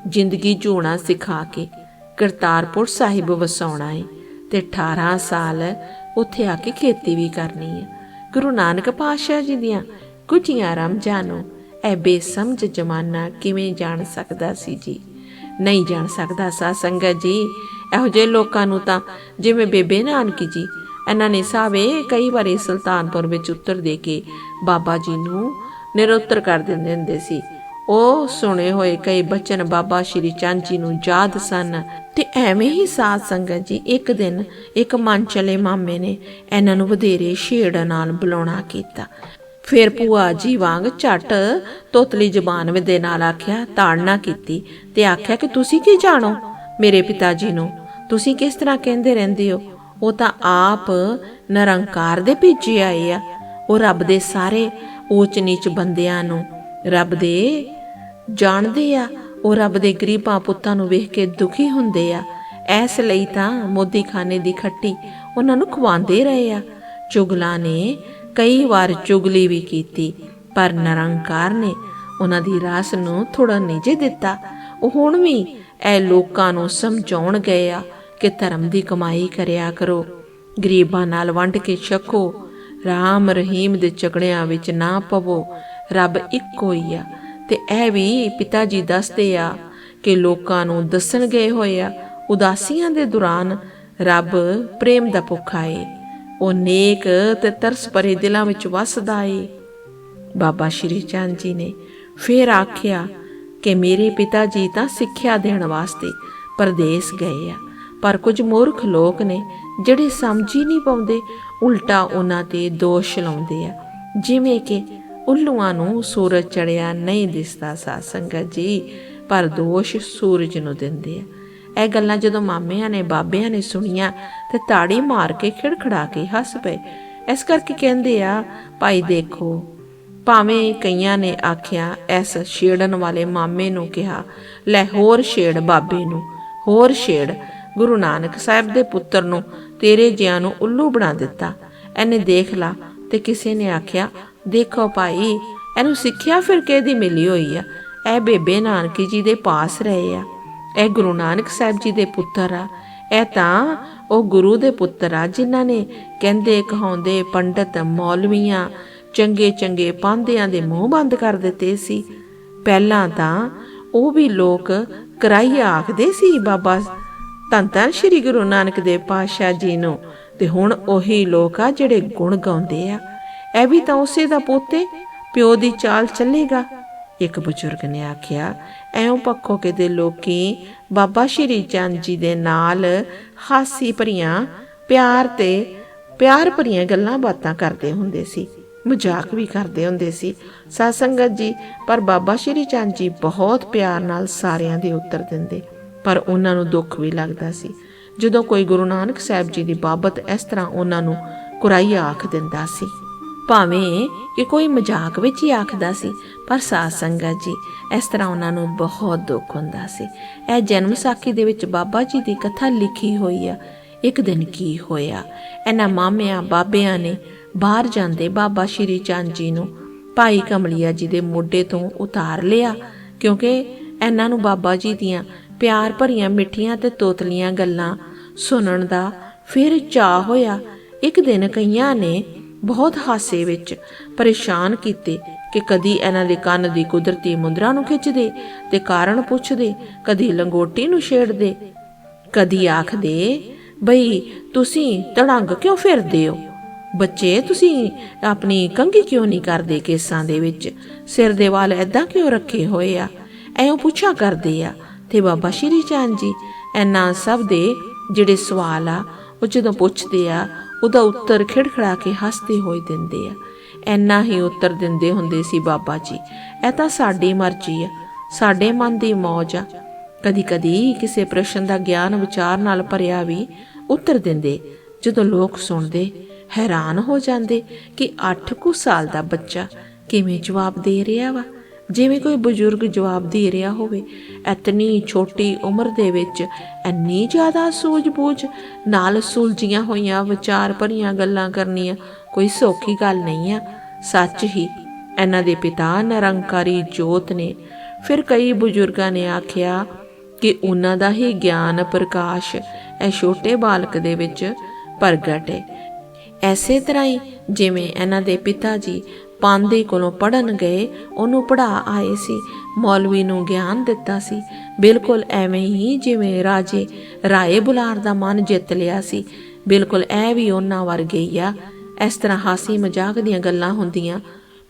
ਜ਼ਿੰਦਗੀ ਜਿਉਣਾ ਸਿਖਾ ਕੇ ਕਰਤਾਰਪੁਰ ਸਾਹਿਬ ਵਸਾਉਣਾ ਹੈ ਤੇ 18 ਸਾਲ ਉੱਥੇ ਆ ਕੇ ਖੇਤੀ ਵੀ ਕਰਨੀ ਹੈ ਗੁਰੂ ਨਾਨਕ ਪਾਤਸ਼ਾਹ ਜੀ ਦੀਆਂ ਕੁਝੀਆਂ ਰਮਜ਼ਾਨੋਂ ਇਹ ਬੇਸਮਝ ਜਮਾਨਾ ਕਿਵੇਂ ਜਾਣ ਸਕਦਾ ਸੀ ਜੀ? ਨਹੀਂ ਜਾਣ ਸਕਦਾ ਸਾ ਸੰਗਤ ਜੀ, ਇਹੋ ਜਿਹੇ ਲੋਕਾਂ ਨੂੰ ਤਾਂ ਜਿਵੇਂ ਬੇਬੇ ਨਾਨਕੀ ਜੀ, ਇਹਨਾਂ ਨੇ ਸਾਵੇ ਕਈ ਵਾਰੀ ਸੁਲਤਾਨਪੁਰ ਵਿੱਚ ਉੱਤਰ ਦੇ ਕੇ ਬਾਬਾ ਜੀ ਨੂੰ ਨਿਰੁੱਤਰ ਕਰ ਦਿੰਦੇ ਹੁੰਦੇ ਸੀ। ਉਹ ਸੁਣੇ ਹੋਏ ਕਈ ਬਚਨ ਬਾਬਾ ਸ਼੍ਰੀ ਚੰਦ ਜੀ ਨੂੰ ਯਾਦ ਸਨ ਤੇ ਐਵੇਂ ਹੀ ਸਾਧ ਸੰਗਤ ਜੀ ਇੱਕ ਦਿਨ ਇੱਕ ਮਨ ਚਲੇ ਮਾਮੇ ਨੇ ਇਹਨਾਂ ਨੂੰ ਵਧੇਰੇ ਛੇੜ ਨਾਲ ਬੁਲਾਉਣਾ ਕੀਤਾ। ਫਿਰ ਭੂਆ ਜੀ ਵਾਂਗ ਝਟ ਤੋਤਲੀ ਜ਼ਬਾਨ ਵਿੱਚ ਦੇ ਨਾਲ ਆਖਿਆ, ਤਾੜਨਾ ਕੀਤੀ ਤੇ ਆਖਿਆ ਕਿ ਤੁਸੀਂ ਕੀ ਜਾਣੋ ਮੇਰੇ ਪਿਤਾ ਜੀ ਨੂੰ? ਤੁਸੀਂ ਕਿਸ ਤਰ੍ਹਾਂ ਕਹਿੰਦੇ ਰਹਿੰਦੇ ਹੋ? ਉਹ ਤਾਂ ਆਪ ਨਿਰੰਕਾਰ ਦੇ ਭੇਜੇ ਆਏ ਆ। ਉਹ ਰੱਬ ਦੇ ਸਾਰੇ ਊਚ ਨੀਚ ਬੰਦਿਆਂ ਨੂੰ ਰੱਬ ਦੇ ਜਾਣਦੇ ਆ, ਉਹ ਰੱਬ ਦੇ ਗਰੀਬਾਂ ਪੁੱਤਾਂ ਨੂੰ ਵੇਖ ਕੇ ਦੁਖੀ ਹੁੰਦੇ ਆ। ਐਸ ਲਈ ਤਾਂ ਮੋਦੀ ਖਾਨੇ ਦੀ ਖੱਟੀ ਉਹਨਾਂ ਨੂੰ ਖਵਾਉਂਦੇ ਰਹੇ ਆ। ਚੁਗਲਾ ਨੇ ਕਈ ਵਾਰ ਚੁਗਲੀ ਵੀ ਕੀਤੀ, ਪਰ ਨਿਰੰਕਾਰ ਨੇ ਉਹਨਾਂ ਦੀ ਰਾਸ ਨੂੰ ਥੋੜਾ ਨਿਜੇ ਦਿੱਤਾ। ਉਹ ਹੁਣ ਵੀ ਇਹ ਲੋਕਾਂ ਨੂੰ ਸਮਝਾਉਣ ਗਏ ਆ ਕਿ ਧਰਮ ਦੀ ਕਮਾਈ ਕਰਿਆ ਕਰੋ। ਗਰੀਬਾਂ ਨਾਲ ਵੰਡ ਕੇ ਛਕੋ। ਰਾਮ ਰਹੀਮ ਦੇ ਝਗੜਿਆਂ ਵਿੱਚ ਨਾ ਪਵੋ। ਰੱਬ ਇੱਕੋ ਹੀ ਆ। ਤੇ ਇਹ ਵੀ ਪਿਤਾ ਜੀ ਦੱਸਦੇ ਆ ਕਿ ਲੋਕਾਂ ਨੂੰ ਦੱਸਣ ਗਏ ਹੋਏ ਆ, ਉਦਾਸੀਆਂ ਦੇ ਦੌਰਾਨ ਰੱਬ ਪ੍ਰੇਮ ਦਾ ਭੁੱਖਾ ਏ ਉਹ ਨੇਕ ਤੇ ਤਰਸ ਭਰੇ ਦਿਲਾਂ ਵਿੱਚ ਵਸਦਾ ਏ। ਬਾਬਾ ਸ਼੍ਰੀ ਚੰਦ ਜੀ ਨੇ ਫੇਰ ਆਖਿਆ ਕਿ ਮੇਰੇ ਪਿਤਾ ਜੀ ਤਾਂ ਸਿੱਖਿਆ ਦੇਣ ਵਾਸਤੇ ਪਰਦੇਸ ਗਏ ਆ, ਪਰ ਕੁਝ ਮੂਰਖ ਲੋਕ ਨੇ ਜਿਹੜੇ ਸਮਝ ਹੀ ਨਹੀਂ ਪਾਉਂਦੇ, ਉਲਟਾ ਉਹਨਾਂ ਤੇ ਦੋਸ਼ ਲਾਉਂਦੇ ਆ। ਜਿਵੇਂ ਕਿ ਉੱਲੂਆਂ ਨੂੰ ਸੂਰਜ ਚੜਿਆ ਨਹੀਂ ਦਿਸਦਾ ਸਾ ਸੰਗਤ ਜੀ, ਪਰ ਦੋਸ਼ ਸੂਰਜ ਨੂੰ ਦਿੰਦੇ ਆ। ਇਹ ਗੱਲਾਂ ਜਦੋਂ ਮਾਮਿਆਂ ਨੇ, ਬਾਬਿਆਂ ਨੇ ਸੁਣੀਆਂ, ਤੇ ਤਾੜੀ ਮਾਰ ਕੇ ਖਿੜਖੜਾ ਕੇ ਹੱਸ ਪਏ। ਇਸ ਕਰਕੇ ਕਹਿੰਦੇ ਆ, ਭਾਈ ਦੇਖੋ, ਭਾਵੇਂ ਕਈਆਂ ਨੇ ਆਖਿਆ ਐਸ ਛੇੜਨ ਵਾਲੇ ਮਾਮੇ ਨੂੰ ਕਿਹਾ, ਲੈ ਹੋਰ ਛੇੜ ਬਾਬੇ ਨੂੰ, ਹੋਰ ਛੇੜ। ਗੁਰੂ ਨਾਨਕ ਸਾਹਿਬ ਦੇ ਪੁੱਤਰ ਨੂੰ ਤੇਰੇ ਜਿਆਂ ਨੂੰ ਉੱਲੂ ਬਣਾ ਦਿੱਤਾ। ਇਹਨੇ ਦੇਖ ਲਾ, ਤੇ ਕਿਸੇ ਨੇ ਆਖਿਆ ਦੇਖੋ ਭਾਈ, ਇਹਨੂੰ ਸਿੱਖਿਆ ਫਿਰ ਕਿਹਦੀ ਮਿਲੀ ਹੋਈ ਆ? ਇਹ ਬੇਬੇ ਨਾਨਕੀ ਜੀ ਦੇ ਪਾਸ ਰਹੇ ਆ। ਇਹ ਗੁਰੂ ਨਾਨਕ ਸਾਹਿਬ ਜੀ ਦੇ ਪੁੱਤਰ ਆ। ਇਹ ਤਾਂ ਉਹ ਗੁਰੂ ਦੇ ਪੁੱਤਰ ਆ ਜਿਨ੍ਹਾਂ ਨੇ ਕਹਿੰਦੇ, ਕਹਾਉਂਦੇ, ਪੰਡਤ ਮੌਲਵੀਆਂ ਚੰਗੇ ਚੰਗੇ ਪਾਂਦਿਆਂ ਦੇ ਮੂੰਹ ਬੰਦ ਕਰ ਦਿੱਤੇ ਸੀ। ਪਹਿਲਾਂ ਤਾਂ ਉਹ ਵੀ ਲੋਕ ਕਰਾਈ ਆਖਦੇ ਸੀ, ਬਾਬਾ ਧੰਨ ਧੰਨ ਸ੍ਰੀ ਗੁਰੂ ਨਾਨਕ ਦੇਵ ਪਾਤਸ਼ਾਹ ਜੀ ਨੂੰ। ਤੇ ਹੁਣ ਉਹੀ ਲੋਕ ਆ ਜਿਹੜੇ ਗੁਣ ਗਾਉਂਦੇ ਆ। ਇਹ ਵੀ ਤਾਂ ਉਸੇ ਦਾ ਪੋਤੇ, ਪਿਓ ਦੀ ਚਾਲ ਚੱਲੇਗਾ। ਇੱਕ ਬਜ਼ੁਰਗ ਨੇ ਆਖਿਆ, ਐਉਂ ਪੱਖੋ ਕੇ ਦੇ ਲੋਕੀ ਬਾਬਾ ਸ਼੍ਰੀ ਚੰਦ ਜੀ ਦੇ ਨਾਲ ਹਾਸੀ ਭਰੀਆਂ, ਪਿਆਰ ਤੇ ਪਿਆਰ ਭਰੀਆਂ ਗੱਲਾਂ ਬਾਤਾਂ ਕਰਦੇ ਹੁੰਦੇ ਸੀ, ਮਜ਼ਾਕ ਵੀ ਕਰਦੇ ਹੁੰਦੇ ਸੀ। ਸਾਧ ਸੰਗਤ ਜੀ, ਪਰ ਬਾਬਾ ਸ਼੍ਰੀ ਚੰਦ ਜੀ ਬਹੁਤ ਪਿਆਰ ਨਾਲ ਸਾਰਿਆਂ ਦੇ ਉੱਤਰ ਦਿੰਦੇ, ਪਰ ਉਹਨਾਂ ਨੂੰ ਦੁੱਖ ਵੀ ਲੱਗਦਾ ਸੀ। ਜਦੋਂ ਕੋਈ ਗੁਰੂ ਨਾਨਕ ਸਾਹਿਬ ਜੀ ਦੀ ਬਾਬਤ ਇਸ ਤਰ੍ਹਾਂ ਉਹਨਾਂ ਨੂੰ ਕੁਰਾਈ ਆਖ ਦਿੰਦਾ ਸੀ। ਭਾਵੇਂ ਕਿ ਕੋਈ ਮਜ਼ਾਕ ਵਿੱਚ ਹੀ ਆਖਦਾ ਸੀ, ਪਰ ਸਾਧ ਸੰਗਤ ਜੀ, ਇਸ ਤਰ੍ਹਾਂ ਉਹਨਾਂ ਨੂੰ ਬਹੁਤ ਦੁੱਖ ਹੁੰਦਾ ਸੀ। ਇਹ ਜਨਮ ਸਾਖੀ ਦੇ ਵਿੱਚ ਬਾਬਾ ਜੀ ਦੀ ਕਥਾ ਲਿਖੀ ਹੋਈ ਆ। ਇੱਕ ਦਿਨ ਕੀ ਹੋਇਆ? ਇਹਨਾਂ ਮਾਮਿਆਂ, ਬਾਬਿਆਂ ਨੇ ਬਾਹਰ ਜਾਂਦੇ ਬਾਬਾ ਸ਼੍ਰੀ ਚੰਦ ਜੀ ਨੂੰ ਭਾਈ ਕਮਲੀਆ ਜੀ ਦੇ ਮੋਢੇ ਤੋਂ ਉਤਾਰ ਲਿਆ, ਕਿਉਂਕਿ ਇਹਨਾਂ ਨੂੰ ਬਾਬਾ ਜੀ ਦੀਆਂ ਪਿਆਰ ਭਰੀਆਂ ਮਿੱਠੀਆਂ ਤੇ ਤੋਤਲੀਆਂ ਗੱਲਾਂ ਸੁਣਨ ਦਾ ਫਿਰ ਚਾਹ ਹੋਇਆ। ਇੱਕ ਦਿਨ ਕਈਆਂ ਨੇ ਬਹੁਤ ਹਾਸੇ ਵਿੱਚ ਪਰੇਸ਼ਾਨ ਕੀਤੇ ਕਿ ਕਦੀ ਇਹਨਾਂ ਦੇ ਕੰਨ ਦੀ ਕੁਦਰਤੀ ਮੁੰਦਰਾ ਨੂੰ ਖਿੱਚਦੇ ਤੇ ਕਾਰਨ ਪੁੱਛਦੇ, ਕਦੀ ਲੰਗੋਟੀ ਨੂੰ ਛੇੜਦੇ। ਕਦੀ ਆਖਦੇ, ਬਈ, ਤੁਸੀਂ ਤੜੰਗ ਕਿਉਂ ਫਿਰਦੇ ਹੋ? ਬੱਚੇ, ਤੁਸੀਂ ਆਪਣੀ ਕੰਗੀ ਕਿਉਂ ਨਹੀਂ ਕਰਦੇ ਕੇਸਾਂ ਦੇ ਵਿੱਚ? ਸਿਰ ਦੇ ਵਾਲ ਐਦਾਂ ਕਿਉਂ ਰੱਖੇ ਹੋਏ ਆ? ਐਉਂ ਪੁੱਛਾ ਕਰਦੇ ਆ? ਤੇ ਬਾਬਾ ਸ਼੍ਰੀ ਚੰਦ ਜੀ ਇਹਨਾਂ ਸਭ ਦੇ ਜਿਹੜੇ ਸਵਾਲ ਆ, ਉਹ ਜਦੋਂ ਪੁੱਛਦੇ ਆ ਉਹਦਾ ਉੱਤਰ ਖਿੜਖੜਾ ਕੇ ਹੱਸਦੇ ਹੋਏ ਦਿੰਦੇ ਆ। ਐਨਾ ਹੀ ਉੱਤਰ ਦਿੰਦੇ ਹੁੰਦੇ ਸੀ ਬਾਬਾ ਜੀ। ਇਹ ਤਾਂ ਸਾਡੀ ਮਰਜ਼ੀ ਆ। ਸਾਡੇ ਮਨ ਦੀ ਮੌਜ ਆ। ਕਦੀ ਕਦੀ ਕਿਸੇ ਪ੍ਰਸ਼ਨ ਦਾ ਗਿਆਨ ਵਿਚਾਰ ਨਾਲ ਭਰਿਆ ਵੀ ਉੱਤਰ ਦਿੰਦੇ। ਜਦੋਂ ਲੋਕ ਸੁਣਦੇ, ਹੈਰਾਨ ਹੋ ਜਾਂਦੇ ਕਿ 8 ਕੁ ਸਾਲ ਦਾ ਬੱਚਾ ਕਿਵੇਂ ਜਵਾਬ ਦੇ ਰਿਹਾ ਵਾ। ਜਿਵੇਂ ਕੋਈ ਬਜ਼ੁਰਗ ਜਵਾਬ ਦੇ ਰਿਹਾ ਹੋਵੇ ਇਤਨੀ ਛੋਟੀ ਉਮਰ ਦੇ ਵਿੱਚ ਇੰਨੀ ਜ਼ਿਆਦਾ ਸੂਝ-ਬੂਝ, ਨਾਲ ਸੁਲਝੀਆਂ ਹੋਈਆਂ ਵਿਚਾਰ ਭਰੀਆਂ ਗੱਲਾਂ ਕਰਨੀਆਂ ਕੋਈ ਸੌਖੀ ਗੱਲ ਨਹੀਂ ਆ। ਸੱਚ ਹੀ ਇਹਨਾਂ ਦੇ ਪਿਤਾ ਨਿਰੰਕਾਰੀ ਜੋਤ ਨੇ। ਫਿਰ ਕਈ ਬਜ਼ੁਰਗਾਂ ਨੇ ਆਖਿਆ ਕਿ ਉਹਨਾਂ ਦਾ ਹੀ ਗਿਆਨ ਪ੍ਰਕਾਸ਼ ਇਹ ਛੋਟੇ ਬਾਲਕ ਦੇ ਵਿੱਚ ਪ੍ਰਗਟ ਹੈ ਐਸੇ ਤਰ੍ਹਾਂ ਹੀ ਜਿਵੇਂ ਇਹਨਾਂ ਦੇ ਪਿਤਾ ਜੀ ਪਾਂਦੇ ਕੋਲੋਂ ਪੜਨ ਗਏ, ਉਹਨੂੰ ਪੜਾ ਆਏ ਸੀ। ਮੌਲਵੀ ਨੂੰ ਗਿਆਨ ਦਿੱਤਾ ਸੀ। ਬਿਲਕੁਲ ਐਵੇਂ ਹੀ ਜਿਵੇਂ ਰਾਜੇ ਰਾਏ ਬੁਲਾਰ ਦਾ ਮਨ ਜਿੱਤ ਲਿਆ ਸੀ। ਬਿਲਕੁਲ ਐ ਵੀ ਉਹਨਾਂ ਵਰਗੇ ਹੀ ਆ। ਇਸ ਤਰ੍ਹਾਂ ਹਾਸੀ ਮਜ਼ਾਕ ਦੀਆਂ ਗੱਲਾਂ ਹੁੰਦੀਆਂ,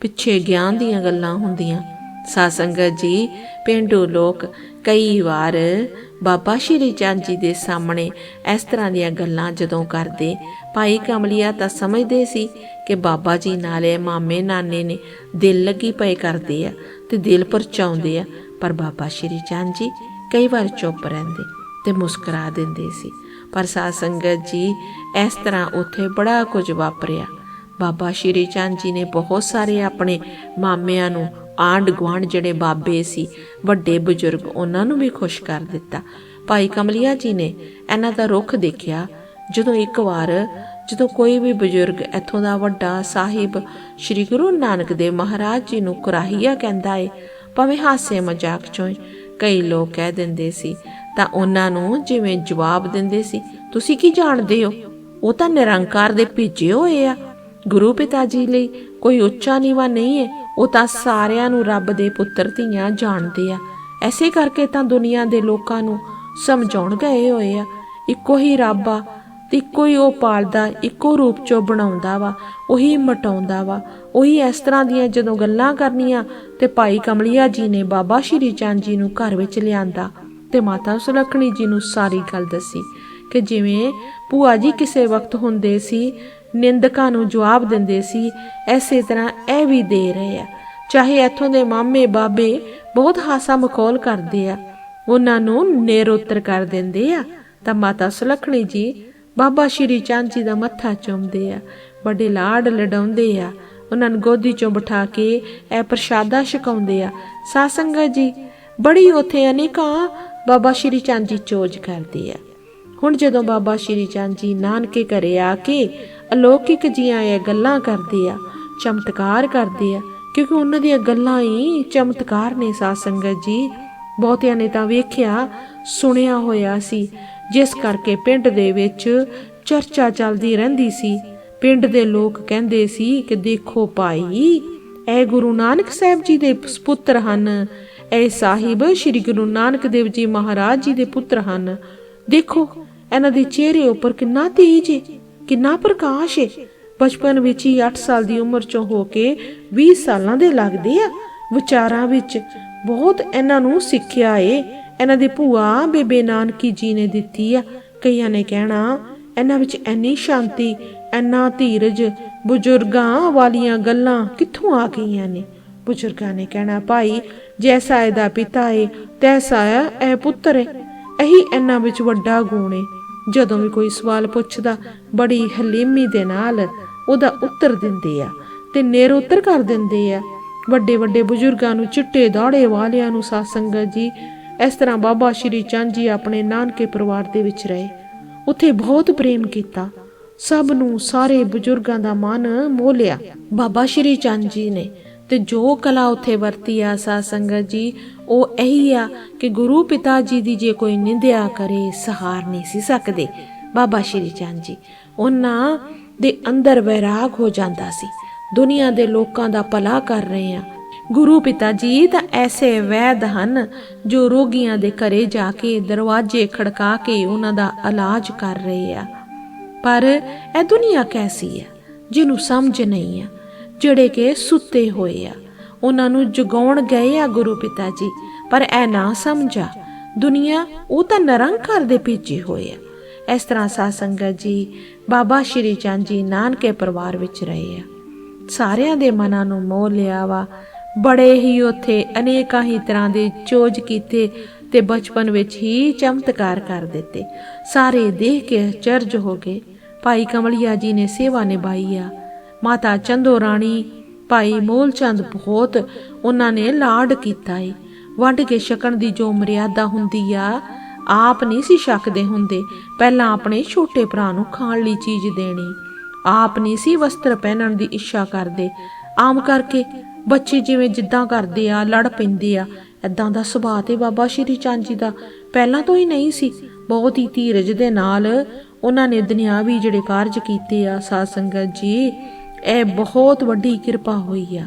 ਪਿੱਛੇ ਗਿਆਨ ਦੀਆਂ ਗੱਲਾਂ ਹੁੰਦੀਆਂ। ਸਾਧ ਸੰਗਤ ਜੀ, ਪਿੰਡੂ ਲੋਕ ਕਈ ਵਾਰ ਬਾਬਾ ਸ਼੍ਰੀ ਚੰਦ ਜੀ ਦੇ ਸਾਹਮਣੇ ਇਸ ਤਰ੍ਹਾਂ ਦੀਆਂ ਗੱਲਾਂ ਜਦੋਂ ਕਰਦੇ, ਭਾਈ ਕਮਲੀਆ ਤਾਂ ਸਮਝਦੇ ਸੀ ਕਿ ਬਾਬਾ ਜੀ ਨਾਲੇ ਮਾਮੇ ਨਾਨੇ ਨੇ ਦਿਲ ਲੱਗੀ ਪਏ ਕਰਦੇ ਆ ਤੇ ਦਿਲ ਪਰਚਾਉਂਦੇ ਆ, ਪਰ ਬਾਬਾ ਸ਼੍ਰੀ ਚੰਦ ਜੀ ਕਈ ਵਾਰ ਚੁੱਪ ਰਹਿੰਦੇ ਤੇ ਮੁਸਕਰਾ ਦਿੰਦੇ ਸੀ। ਪਰ ਸਾਧ ਸੰਗਤ ਜੀ ਇਸ ਤਰ੍ਹਾਂ ਉੱਥੇ ਬੜਾ ਕੁਝ ਵਾਪਰਿਆ। ਬਾਬਾ ਸ਼੍ਰੀ ਚੰਦ ਜੀ ਨੇ ਬਹੁਤ ਸਾਰੇ ਆਪਣੇ ਮਾਮਿਆਂ ਨੂੰ ਆਂਡ ਗੁਆਂਢ ਜਿਹੜੇ ਬਾਬੇ ਸੀ, ਵੱਡੇ ਬਜ਼ੁਰਗ, ਉਹਨਾਂ ਨੂੰ ਵੀ ਖੁਸ਼ ਕਰ ਦਿੱਤਾ। ਭਾਈ ਕਮਲਿਆ ਜੀ ਨੇ ਇਹਨਾਂ ਦਾ ਰੁਖ ਦੇਖਿਆ। ਜਦੋਂ ਇੱਕ ਵਾਰ, ਜਦੋਂ ਕੋਈ ਵੀ ਬਜ਼ੁਰਗ ਇੱਥੋਂ ਦਾ ਵੱਡਾ ਸਾਹਿਬ ਸ੍ਰੀ ਗੁਰੂ ਨਾਨਕ ਦੇਵ ਮਹਾਰਾਜ ਜੀ ਨੂੰ ਕੁਰਾਹੀਆ ਕਹਿੰਦਾ ਏ, ਭਾਵੇਂ ਹਾਸੇ ਮਜ਼ਾਕ ਚੋਂ ਕਈ ਲੋਕ ਕਹਿ ਦਿੰਦੇ ਸੀ, ਤਾਂ ਉਹਨਾਂ ਨੂੰ ਜਿਵੇਂ ਜਵਾਬ ਦਿੰਦੇ ਸੀ, ਤੁਸੀਂ ਕੀ ਜਾਣਦੇ ਹੋ? ਉਹ ਤਾਂ ਨਿਰੰਕਾਰ ਦੇ ਭੇਜੇ ਹੋਏ ਆ। ਗੁਰੂ ਪਿਤਾ ਜੀ ਲਈ ਕੋਈ ਉੱਚਾ ਨੀਵਾ ਨਹੀਂ ਹੈ ਉਹ ਤਾਂ ਸਾਰਿਆਂ ਨੂੰ ਰੱਬ ਦੇ ਪੁੱਤਰ ਧੀਆਂ ਜਾਣਦੇ ਆ। ਐਸੇ ਕਰਕੇ ਤਾਂ ਦੁਨੀਆ ਦੇ ਲੋਕਾਂ ਨੂੰ ਸਮਝਾਉਣ ਗਏ ਹੋਏ ਆ। ਇੱਕੋ ਹੀ ਰੱਬ ਆ ਤੇ ਇੱਕੋ ਹੀ ਉਹ ਪਾਲਦਾ, ਇੱਕੋ ਰੂਪ ਚੋਂ ਬਣਾਉਂਦਾ ਵਾ, ਉਹੀ ਮਟਾਉਂਦਾ ਵਾ। ਉਹੀ ਇਸ ਤਰ੍ਹਾਂ ਦੀਆਂ ਜਦੋਂ ਗੱਲਾਂ ਕਰਨੀਆਂ ਤੇ ਭਾਈ ਕਮਲਿਆ ਜੀ ਨੇ ਬਾਬਾ ਸ਼੍ਰੀ ਚੰਦ ਜੀ ਨੂੰ ਘਰ ਵਿੱਚ ਲਿਆਂਦਾ ਤੇ ਮਾਤਾ ਸੁਲੱਖਣੀ ਜੀ ਨੂੰ ਸਾਰੀ ਗੱਲ ਦੱਸੀ ਕਿ ਜਿਵੇਂ ਭੂਆ ਜੀ ਕਿਸੇ ਵਕਤ ਹੁੰਦੇ ਸੀ ਨਿੰਦਕਾਂ ਨੂੰ ਜਵਾਬ ਦਿੰਦੇ ਸੀ, ਐਸੇ ਤਰ੍ਹਾਂ ਇਹ ਵੀ ਦੇ ਰਹੇ ਆ। ਚਾਹੇ ਇੱਥੋਂ ਦੇ ਮਾਮੇ ਬਾਬੇ ਬਹੁਤ ਹਾਸਾ ਮਖੌਲ ਕਰਦੇ ਆ, ਉਹਨਾਂ ਨੂੰ ਨੇਰੋਤਰ ਕਰ ਦਿੰਦੇ ਆ। ਤਾਂ ਮਾਤਾ ਸੁਲੱਖਣੀ ਜੀ, ਬਾਬਾ ਸ਼੍ਰੀ ਚੰਦ ਜੀ ਦਾ ਮੱਥਾ ਚੁੰਮਦੇ ਆ, ਵੱਡੇ ਲਾਡ ਲਡਾਉਂਦੇ ਆ। ਉਹਨਾਂ ਨੂੰ ਗੋਦੀ ਚੋਂ ਬਿਠਾ ਕੇ ਇਹ ਪ੍ਰਸ਼ਾਦਾ ਛਕਾਉਂਦੇ ਆ। ਸਾਸੰਗਾ ਜੀ, ਬੜੀ ਉਥੇ ਅਨੇਕਾਂ ਬਾਬਾ ਸ਼੍ਰੀ ਚੰਦ ਜੀ ਚੋਜ ਕਰਦੇ ਆ। ਹੁਣ ਜਦੋਂ ਬਾਬਾ ਸ਼੍ਰੀ ਚੰਦ ਜੀ ਨਾਨਕੇ ਘਰੇ ਆ ਕੇ ਅਲੌਕਿਕ ਜੀਆਂ ਇਹ ਗੱਲਾਂ ਕਰਦੇ ਆ, ਚਮਤਕਾਰ ਕਰਦੇ ਆ, ਕਿਉਂਕਿ ਉਹਨਾਂ ਦੀਆਂ ਗੱਲਾਂ ਹੀ ਚਮਤਕਾਰ ਨੇ ਸਾਧ ਸੰਗਤ ਜੀ। ਬਹੁਤਿਆਂ ਨੇ ਤਾਂ ਵੇਖਿਆ, ਸੁਣਿਆ ਹੋਇਆ ਸੀ। ਜਿਸ ਕਰਕੇ ਪਿੰਡ ਦੇ ਵਿੱਚ ਚਰਚਾ ਚੱਲਦੀ ਰਹਿੰਦੀ ਸੀ। ਪਿੰਡ ਦੇ ਲੋਕ ਕਹਿੰਦੇ ਸੀ ਕਿ ਦੇਖੋ ਭਾਈ, ਇਹ ਗੁਰੂ ਨਾਨਕ ਸਾਹਿਬ ਜੀ ਦੇ ਪੁੱਤਰ ਹਨ। ਇਹ ਸਾਹਿਬ ਸ੍ਰੀ ਗੁਰੂ ਨਾਨਕ ਦੇਵ ਜੀ ਮਹਾਰਾਜ ਜੀ ਦੇ ਪੁੱਤਰ ਹਨ। ਦੇਖੋ, ਇਹਨਾਂ ਦੇ ਚਿਹਰੇ ਉੱਪਰ ਕਿੰਨਾ ਤੇਜ ਹੈ ਕਿੰਨਾ ਪ੍ਰਕਾਸ਼ ਏ। ਬਚਪਨ ਵਿੱਚ ਹੀ 8 ਸਾਲ ਦੀ ਉਮਰ ਚੋਂ ਹੋ ਕੇ 20 ਸਾਲਾਂ ਦੇ ਲੱਗਦੇ ਆ। ਵਿਚਾਰਾਂ ਵਿੱਚ ਬਹੁਤ ਇਹਨਾਂ ਨੂੰ ਸਿੱਖਿਆ ਏ। ਇਹਨਾਂ ਦੀ ਭੂਆ ਬੇਬੇ ਨਾਨਕੀ ਜੀ ਨੇ ਦਿੱਤੀ ਆ। ਕਈਆਂ ਨੇ ਕਹਿਣਾ, ਇਹਨਾਂ ਵਿੱਚ ਐਨੀ ਸ਼ਾਂਤੀ ਐਨਾ ਧੀਰਜ, ਬਜ਼ੁਰਗਾਂ ਵਾਲੀਆਂ ਗੱਲਾਂ ਕਿੱਥੋਂ ਆ ਗਈਆਂ ਨੇ? ਬਜ਼ੁਰਗਾਂ ਨੇ ਕਹਿਣਾ, ਭਾਈ ਜੈਸਾ ਇਹਦਾ ਪਿਤਾ ਏ ਤੈਸਾ ਇਹ ਪੁੱਤਰ ਏ। ਇਹੀ ਇਹਨਾਂ ਵਿੱਚ ਵੱਡਾ ਗੁਣ ਏ। ਜਦੋਂ ਵੀ ਕੋਈ ਸਵਾਲ ਪੁੱਛਦਾ, ਬੜੀ ਹਲੀਮੀ ਦੇ ਨਾਲ ਉਹਦਾ ਉੱਤਰ ਦਿੰਦੇ ਆ ਤੇ ਨੇਰ ਉੱਤਰ ਕਰ ਦਿੰਦੇ ਆ। ਵੱਡੇ ਵੱਡੇ ਬਜ਼ੁਰਗਾਂ ਨੂੰ, ਚਿੱਟੇ ਦਾੜੇ ਵਾਲਿਆਂ ਨੂੰ, ਸਾਧ ਸੰਗਤ ਜੀ, ਇਸ ਤਰ੍ਹਾਂ ਬਾਬਾ ਸ਼੍ਰੀ ਚੰਦ ਜੀ ਆਪਣੇ ਨਾਨਕੇ ਪਰਿਵਾਰ ਦੇ ਵਿੱਚ ਰਹੇ। ਉੱਥੇ ਬਹੁਤ ਪ੍ਰੇਮ ਕੀਤਾ। ਸਭ ਨੂੰ, ਸਾਰੇ ਬਜ਼ੁਰਗਾਂ ਦਾ ਮਨ ਮੋਹ ਲਿਆ। ਬਾਬਾ ਸ਼੍ਰੀ ਚੰਦ ਜੀ ਨੇ ਤੇ ਜੋ ਕਲਾ ਉੱਥੇ ਵਰਤੀ ਆ ਸਾਧ ਸੰਗਤ ਜੀ, ਉਹ ਇਹੀ ਆ ਕਿ ਗੁਰੂ ਪਿਤਾ ਜੀ ਦੀ ਜੇ ਕੋਈ ਨਿੰਦਿਆ ਕਰੇ, ਸਹਾਰ ਨਹੀਂ ਸੀ ਸਕਦੇ। ਬਾਬਾ ਸ਼੍ਰੀ ਚੰਦ ਜੀ, ਉਹਨਾਂ ਦੇ ਅੰਦਰ ਵੈਰਾਗ ਹੋ ਜਾਂਦਾ ਸੀ। ਦੁਨੀਆ ਦੇ ਲੋਕਾਂ ਦਾ ਭਲਾ ਕਰ ਰਹੇ ਆ। ਗੁਰੂ ਪਿਤਾ ਜੀ ਤਾਂ ਐਸੇ ਵੈਦ ਹਨ ਜੋ ਰੋਗੀਆਂ ਦੇ ਘਰੇ ਜਾ ਕੇ ਦਰਵਾਜ਼ੇ ਖੜਕਾ ਕੇ ਉਹਨਾਂ ਦਾ ਇਲਾਜ ਕਰ ਰਹੇ ਆ। ਪਰ ਇਹ ਦੁਨੀਆ ਕੈਸੀ ਹੈ ਜਿਹਨੂੰ ਸਮਝ ਨਹੀਂ ਆ। ਜਿਹੜੇ ਕਿ ਸੁੱਤੇ ਹੋਏ ਆ। ਉਹਨਾਂ ਨੂੰ ਜਗਾਉਣ ਗਏ ਆ ਗੁਰੂ ਪਿਤਾ ਜੀ, ਪਰ ਇਹ ਨਾ ਸਮਝਾ। ਦੁਨੀਆ ਉਹ ਤਾਂ ਨਰੰਕਾਰ ਦੇ ਭੇਜੇ ਹੋਏ ਆ। ਇਸ ਤਰ੍ਹਾਂ ਸਾਧ ਸੰਗਤ ਜੀ, ਬਾਬਾ ਸ਼੍ਰੀ ਚੰਦ ਜੀ ਨਾਨਕੇ ਪਰਿਵਾਰ ਵਿੱਚ ਰਹੇ ਆ। ਸਾਰਿਆਂ ਦੇ ਮਨਾਂ ਨੂੰ ਮੋਹ ਲਿਆ ਵਾ। ਬੜੇ ਹੀ ਉਥੇ ਅਨੇਕਾਂ ਹੀ ਤਰ੍ਹਾਂ ਦੇ ਚੋਜ ਕੀਤੇ ਤੇ ਬਚਪਨ ਵਿੱਚ ਹੀ ਚਮਤਕਾਰ ਕਰ ਦਿੱਤੇ। ਸਾਰੇ ਦੇਖ ਕੇ ਚਰਜ ਹੋ ਗਏ। ਭਾਈ ਕਮਲਿਆ ਜੀ ਨੇ ਸੇਵਾ ਨਿਭਾਈ ਆ। ਮਾਤਾ ਚੰਦੋ ਰਾਣੀ ਭਾਈ ਮੋਲ ਚੰਦ ਬਹੁਤ ਉਹਨਾਂ ਨੇ ਲਾਡ ਕੀਤਾ ਏ। ਵੰਡ ਕੇ ਛਕਣ ਦੀ ਜੋ ਮਰਿਆਦਾ ਹੁੰਦੀ ਆ, ਆਪ ਨਹੀਂ ਸੀ ਛਕਦੇ ਹੁੰਦੇ। ਪਹਿਲਾਂ ਆਪਣੇ ਛੋਟੇ ਭਰਾ ਨੂੰ ਖਾਣ ਲਈ ਚੀਜ਼ ਦੇਣੀ। ਆਪ ਨਹੀਂ ਸੀ ਵਸਤਰ ਪਹਿਨਣ ਦੀ ਇੱਛਾ ਕਰਦੇ। ਆਮ ਕਰਕੇ ਬੱਚੇ ਜਿਵੇਂ ਜਿੱਦਾਂ ਕਰਦੇ ਆ, ਲੜ ਪੈਂਦੇ ਆ ਐਦਾਂ ਦਾ ਸੁਭਾਅ ਤੇ ਬਾਬਾ ਸ਼੍ਰੀ ਚੰਦ ਜੀ ਦਾ ਪਹਿਲਾਂ ਤੋਂ ਹੀ ਨਹੀਂ ਸੀ। ਬਹੁਤ ਹੀ ਧੀਰਜ ਦੇ ਨਾਲ ਉਹਨਾਂ ਨੇ ਦੁਨਿਆਵੀ ਜਿਹੜੇ ਕਾਰਜ ਕੀਤੇ ਆ, ਸਾਧ ਸੰਗਤ ਜੀ ਇਹ ਬਹੁਤ ਵੱਡੀ ਕਿਰਪਾ ਹੋਈ ਆ।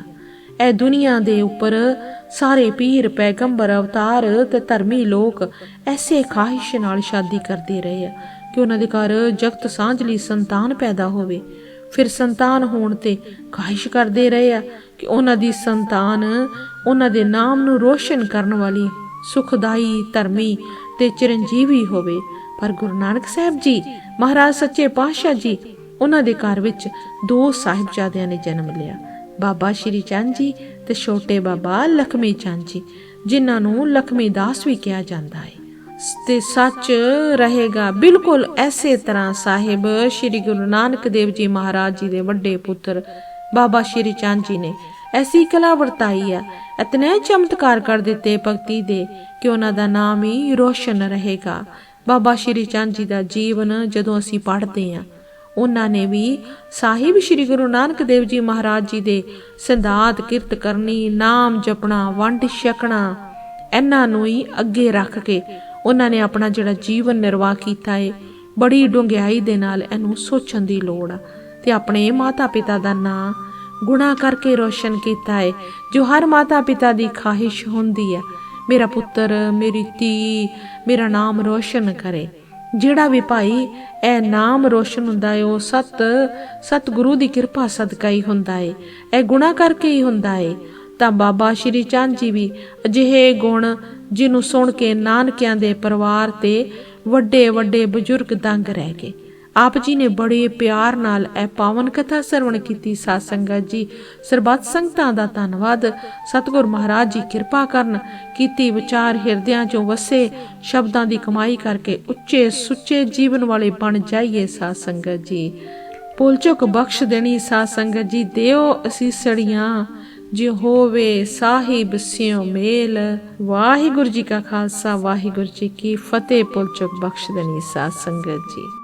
ਇਹ ਦੁਨੀਆ ਦੇ ਉੱਪਰ ਸਾਰੇ ਪੀਰ, ਪੈਗੰਬਰ, ਅਵਤਾਰ ਤੇ ਧਰਮੀ ਲੋਕ ਐਸੇ ਖਾਹਿਸ਼ ਨਾਲ ਸ਼ਾਦੀ ਕਰਦੇ ਰਹੇ ਆ ਕਿ ਉਹਨਾਂ ਦੇ ਘਰ ਜਗਤ ਸਾਂਝ ਲਈ ਸੰਤਾਨ ਪੈਦਾ ਹੋਵੇ। ਫਿਰ ਸੰਤਾਨ ਹੋਣ ਤੇ ਖਾਹਿਸ਼ ਕਰਦੇ ਰਹੇ ਆ ਕਿ ਉਹਨਾਂ ਦੀ ਸੰਤਾਨ ਉਹਨਾਂ ਦੇ ਨਾਮ ਨੂੰ ਰੋਸ਼ਨ ਕਰਨ ਵਾਲੀ ਸੁਖਦਾਈ, ਧਰਮੀ ਤੇ ਚਿਰੰਜੀਵੀ ਹੋਵੇ। ਪਰ ਗੁਰੂ ਨਾਨਕ ਸਾਹਿਬ ਜੀ, ਮਹਾਰਾਜ ਸੱਚੇ ਪਾਤਸ਼ਾਹ ਜੀ ਉਹਨਾਂ ਦੇ ਘਰ ਵਿੱਚ ਦੋ ਸਾਹਿਬਜ਼ਾਦਿਆਂ ਨੇ ਜਨਮ ਲਿਆ। ਬਾਬਾ ਸ਼੍ਰੀ ਚੰਦ ਜੀ ਤੇ ਛੋਟੇ ਬਾਬਾ ਲਖਮੀ ਚੰਦ ਜੀ, ਜਿਨ੍ਹਾਂ ਨੂੰ ਲਖਮੀ ਦਾਸ ਵੀ ਕਿਹਾ ਜਾਂਦਾ ਹੈ। ਤੇ ਸੱਚ ਰਹੇਗਾ, ਬਿਲਕੁਲ ਐਸੇ ਤਰ੍ਹਾਂ ਸਾਹਿਬ ਸ੍ਰੀ ਗੁਰੂ ਨਾਨਕ ਦੇਵ ਜੀ ਮਹਾਰਾਜ ਜੀ ਦੇ ਵੱਡੇ ਪੁੱਤਰ ਬਾਬਾ ਸ਼੍ਰੀ ਚੰਦ ਜੀ ਨੇ। ਐਸੀ ਕਲਾ ਵਰਤਾਈ ਆ, ਇਤਨੇ ਚਮਤਕਾਰ ਕਰ ਦਿੱਤੇ ਭਗਤੀ ਦੇ ਕਿ ਉਹਨਾਂ ਦਾ ਨਾਮ ਹੀ ਰੋਸ਼ਨ ਰਹੇਗਾ। ਬਾਬਾ ਸ਼੍ਰੀ ਚੰਦ ਜੀ ਦਾ ਜੀਵਨ ਜਦੋਂ ਅਸੀਂ ਪੜ੍ਹਦੇ ਹਾਂ ਉਹਨਾਂ ਨੇ ਵੀ ਸਾਹਿਬ ਸ੍ਰੀ ਗੁਰੂ ਨਾਨਕ ਦੇਵ ਜੀ ਮਹਾਰਾਜ ਜੀ ਦੇ ਸਿੰਧਾਤ ਕਿਰਤ ਕਰਨੀ, ਨਾਮ ਜਪਣਾ, ਵੰਡ ਛਕਣਾ, ਇਹਨਾਂ ਨੂੰ ਹੀ ਅੱਗੇ ਰੱਖ ਕੇ ਉਹਨਾਂ ਨੇ ਆਪਣਾ ਜਿਹੜਾ ਜੀਵਨ ਨਿਰਵਾਹ ਕੀਤਾ ਹੈ ਬੜੀ ਡੂੰਘਾਈ ਦੇ ਨਾਲ ਇਹਨੂੰ ਸੋਚਣ ਦੀ ਲੋੜ ਆ। ਤੇ ਆਪਣੇ ਮਾਤਾ ਪਿਤਾ ਦਾ ਨਾਂ ਗੁਣਾ ਕਰਕੇ ਰੋਸ਼ਨ ਕੀਤਾ ਹੈ ਜੋ ਹਰ ਮਾਤਾ ਪਿਤਾ ਦੀ ਖਾਹਿਸ਼ ਹੁੰਦੀ ਹੈ ਮੇਰਾ ਪੁੱਤਰ, ਮੇਰੀ ਧੀ, ਮੇਰਾ ਨਾਮ ਰੋਸ਼ਨ ਕਰੇ। ਜਿਹੜਾ ਵੀ ਭਾਈ ਇਹ ਨਾਮ ਰੋਸ਼ਨ ਹੁੰਦਾ ਹੈ ਉਹ ਸਤ ਸਤ ਗੁਰੂ ਦੀ ਕਿਰਪਾ ਸਦਕਾ ਹੀ ਹੁੰਦਾ ਏ, ਇਹ ਗੁਣਾ ਕਰਕੇ ਹੀ ਹੁੰਦਾ ਏ। ਤਾਂ ਬਾਬਾ ਸ਼੍ਰੀ ਚੰਦ ਜੀ ਵੀ ਅਜਿਹੇ ਗੁਣ ਜਿਹਨੂੰ ਸੁਣ ਕੇ ਨਾਨਕਿਆਂ ਦੇ ਪਰਿਵਾਰ ਤੇ ਵੱਡੇ ਵੱਡੇ ਬਜ਼ੁਰਗ ਦੰਗ ਰਹਿ ਗਏ। ਆਪ ਜੀ ਨੇ ਬੜੇ ਪਿਆਰ ਨਾਲ ਇਹ ਪਾਵਨ ਕਥਾ ਸਰਵਣ ਕੀਤੀ। ਸਾਧ ਸੰਗਤ ਜੀ, ਸਰਬੱਤ ਸੰਗਤਾਂ ਦਾ ਧੰਨਵਾਦ। ਸਤਿਗੁਰ ਮਹਾਰਾਜ ਜੀ, ਕਿਰਪਾ ਕਰਨ ਕੀਤੀ ਵਿਚਾਰ ਹਿਰਦਿਆਂ ਚੋਂ ਵਸੇ, ਸ਼ਬਦਾਂ ਦੀ ਕਮਾਈ ਕਰਕੇ ਉੱਚੇ ਸੁੱਚੇ ਜੀਵਨ ਵਾਲੇ ਬਣ ਜਾਈਏ ਸਾਧ ਸੰਗਤ ਜੀ। ਭੁੱਲ ਚੁੱਕ ਬਖਸ਼ ਦੇਣੀ ਸਾਧ ਸੰਗਤ ਜੀ, ਦਿਓ ਅਸੀਸੜੀਆਂ ਜੇ ਹੋਵੇ ਸਾਹਿਬ ਸਿਓ ਮੇਲ। ਵਾਹਿਗੁਰੂ ਜੀ ਕਾ ਖਾਲਸਾ, ਵਾਹਿਗੁਰੂ ਜੀ ਕੀ ਫਤਿਹ, ਭੁੱਲ ਚੁੱਕ ਬਖਸ਼ ਦੇਣੀ ਸਾਧ ਸੰਗਤ ਜੀ।